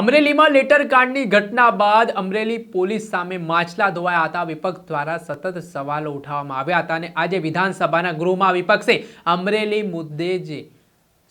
અમરેલીમાં લેટર કાંડની ઘટના બાદ અમરેલી પોલીસ સામે માછલા ધોવાયા હતા. વિપક્ષ દ્વારા સતત સવાલો ઉઠાવવામાં આવ્યા હતા અને આજે વિધાનસભાના ગૃહમાં વિપક્ષે અમરેલી મુદ્દે જે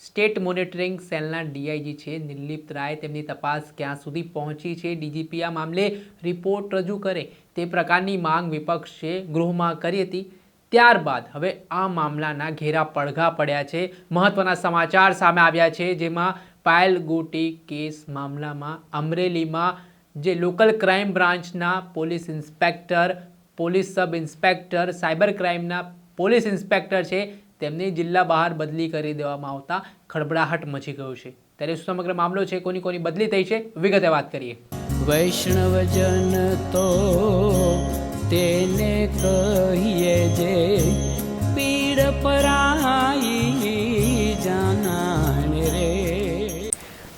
સ્ટેટ મોનિટરિંગ સેલના ડીઆઈજી છે નિર્લિપ્ત રાય, તેમની તપાસ ક્યાં સુધી પહોંચી છે, ડીજીપી આ મામલે રિપોર્ટ રજૂ કરે તે પ્રકારની માંગ વિપક્ષે ગૃહમાં કરી હતી. ત્યારબાદ હવે આ મામલાના ઘેરા પડઘા પડ્યા છે. મહત્વના સમાચાર સામે આવ્યા છે, જેમાં પાયલ ગોટી કેસ મામલામાં અમરેલીમાં જે લોકલ ક્રાઇમ બ્રાન્ચના police inspector, police sub inspector, cyber ક્રાઇમના police inspector છે, તેમની જિલ્લા બહાર બદલી કરી દેવામાં આવતા ખડબડાહટ મચી ગયો છે. ત્યારે શું સમગ્ર મામલો છે, કોની કોની બદલી થઈ છે, વિગતે વાત કરીએ. વૈષ્ણવજન તો તેને કહીએ જે પીડ પરાઈ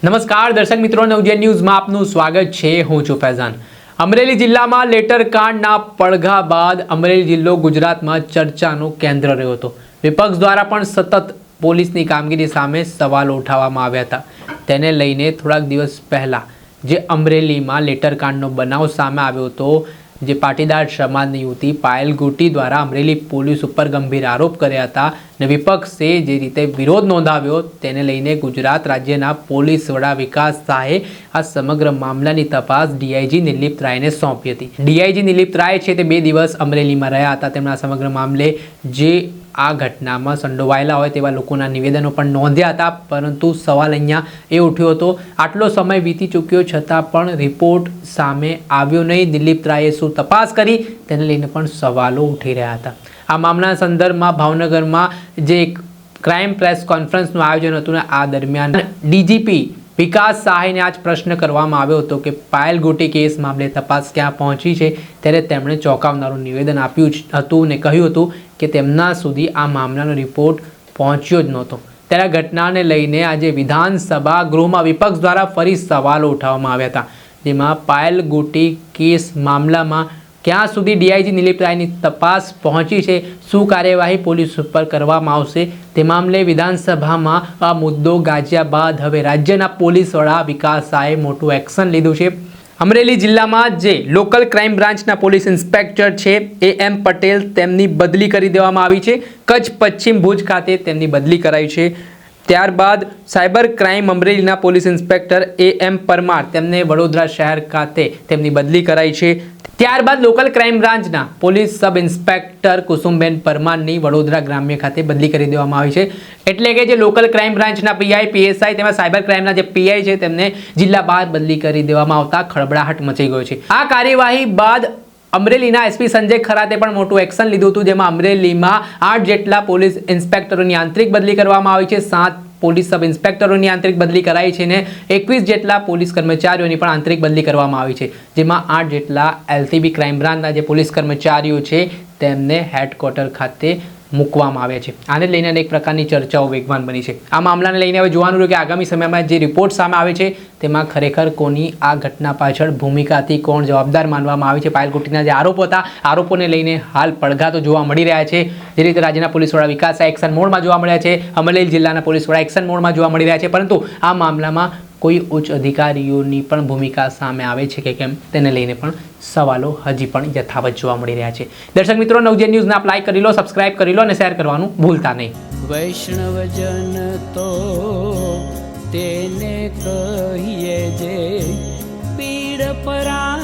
નમસ્કાર, દર્શક મિત્રો નવજે ન્યૂઝમાં આપનું સ્વાગત છે. હું છું ફૈઝાન. અમરેલી જિલ્લામાં લેટર કાંડના પડઘા બાદ અમરેલી જિલ્લો ગુજરાતમાં ચર્ચાનું કેન્દ્ર રહ્યો હતો. વિપક્ષ દ્વારા પણ સતત પોલીસની કામગીરી સામે સવાલો ઉઠાવવામાં આવ્યા હતા. તેને લઈને થોડાક દિવસ પહેલાં જે અમરેલીમાં લેટર કાંડનો બનાવ સામે આવ્યો હતો, જે પાટીદાર સમાજની યુવતી પાયલ ગુટી દ્વારા અમરેલી પોલીસ ઉપર ગંભીર આરોપ કર્યા હતા. અને વિપક્ષે જે રીતે વિરોધ નોંધાવ્યો તેને લઈને ગુજરાત રાજ્યના પોલીસ વડા વિકાસ શાહે આ સમગ્ર મામલાની તપાસ ડીઆઈજી નિર્લિપ્ત રાયને સોંપી હતી. ડીઆઈજી નિલીપ રાય છે તે બે દિવસ અમરેલીમાં રહ્યા હતા. તેમના સમગ્ર મામલે જે આ ઘટનામાં સંડોવાયેલા હોય તેવા લોકોના નિવેદનો પણ નોંધ્યા હતા, પરંતુ સવાલ અહીંયા એ ઉઠ્યો હતો, આટલો સમય વીતી ચૂક્યો છતાં પણ રિપોર્ટ સામે આવ્યો નહીં. દિલીપ રાયે શું તપાસ કરી? તેને લઈને પણ સવાલો ઉઠી રહ્યા હતા. આ મામલાના સંદર્ભમાં ભાવનગરમાં જે એક ક્રાઇમ પ્રેસ કોન્ફરન્સનું આયોજન હતું ને, આ દરમિયાન ડીજીપી વિકાસ સહાયને આજ પ્રશ્ન કરવામાં આવ્યો હતો કે પાયલ ગોટી કેસ મામલે તપાસ ક્યાં પહોંચી છે? ત્યારે તેમણે ચોંકાવનારું નિવેદન આપ્યું હતું ને કહ્યું હતું કે તેમના સુધી આ મામલાનો રિપોર્ટ પહોંચ્યો જ નહોતો. ત્યારે ઘટનાને લઈને આજે વિધાનસભા ગૃહમાં વિપક્ષ દ્વારા ફરી સવાલો ઉઠાવવામાં આવ્યા હતા. જેમાં પાયલ ગોટી કેસ મામલામાં ક્યાં સુધી ડીઆઈજી નિલીપ રાયની તપાસ પહોંચી છે? શું કાર્યવાહી પોલીસ ઉપર કરવામાં આવશે? તે મામલે વિધાનસભામાં આ મુદ્દો ગાજ્યા બાદ હવે રાજ્યના પોલીસ વડા વિકાસ શાહે મોટું એક્શન લીધું છે. અમરેલી જિલ્લામાં જે લોકલ ક્રાઇમ બ્રાન્ચના પોલીસ ઇન્સ્પેક્ટર છે, એ એમ પટેલ તેમની બદલી કરી દેવામાં આવી છે. કચ્છ પશ્ચિમ ભુજ ખાતે તેમની બદલી કરાઈ છે. ત્યારબાદ સાયબર ક્રાઇમ અમરેલીના police inspector A M Parmar તેમને વડોદરા શહેર ખાતે તેમની બદલી કરાઈ છે. ત્યારબાદ લોકલ ક્રાઇમ બ્રાન્ચના પોલીસ સબ ઇન્સ્પેક્ટર કુસુમબેન પરમારની વડોદરા ગ્રામ્ય ખાતે બદલી કરી દેવામાં આવી છે. એટલે કે જે લોકલ ક્રાઇમ બ્રાન્ચના પીઆઈ, પીએસઆઈ તેમાં સાયબર ક્રાઇમના જે પીઆઈ છે તેમને જિલ્લા બહાર બદલી કરી દેવામાં આવતા ખળબળાહટ મચી ગયો છે. આ કાર્યવાહી બાદ અમરેલીના એસપી સંજય ખરાતે પણ મોટું એક્શન લીધું હતું, જેમાં અમરેલીમાં આઠ જેટલા પોલીસ ઇન્સ્પેક્ટરોની આંતરિક બદલી કરવામાં આવી છે. સાત પોલીસ સબ ઇન્સ્પેક્ટરોની આંતરિક બદલી કરાઈ છે ને એકવીસ જેટલા પોલીસ કર્મચારીઓની પણ આંતરિક બદલી કરવામાં આવી છે, જેમાં આઠ જેટલા એલસીબી ક્રાઇમ બ્રાન્ચના જે પોલીસ કર્મચારીઓ છે, તેમને હેડક્વાર્ટર ખાતે મૂકવામાં આવ્યા છે. આને લઈને અનેક પ્રકારની ચર્ચાઓ વેગવાન બની છે. આ મામલાને લઈને હવે જોવાનું રહ્યું કે આગામી સમયમાં જે રિપોર્ટ સામે આવે છે, તેમાં ખરેખર કોની આ ઘટના પાછળ ભૂમિકાથી કોણ જવાબદાર માનવામાં આવે છે? પાયલકુટીના જે આરોપો હતા, આરોપોને લઈને હાલ પડઘા તો જોવા મળી રહ્યા છે. જે રીતે રાજ્યના પોલીસ વડા વિકાસ એક્શન મોડમાં જોવા મળ્યા છે, અમરેલી જિલ્લાના પોલીસ વડા એક્શન મોડમાં જોવા મળી રહ્યા છે. પરંતુ આ મામલામાં કોઈ ઉચ્ચ અધિકારીઓની પણ ભૂમિકા સામે આવે છે કે કેમ, તેને લઈને પણ સવાલો હજી પણ યથાવત જોવા મળી રહ્યા છે. દર્શક મિત્રો, નવજે ન્યૂઝને આપ લાઈક કરી લો સબસ્ક્રાઇબ કરી લો અને શેર કરવાનું ભૂલતા નહીં. વૈષ્ણવજન તો તેને કહીએ જે પીડ પરાઈ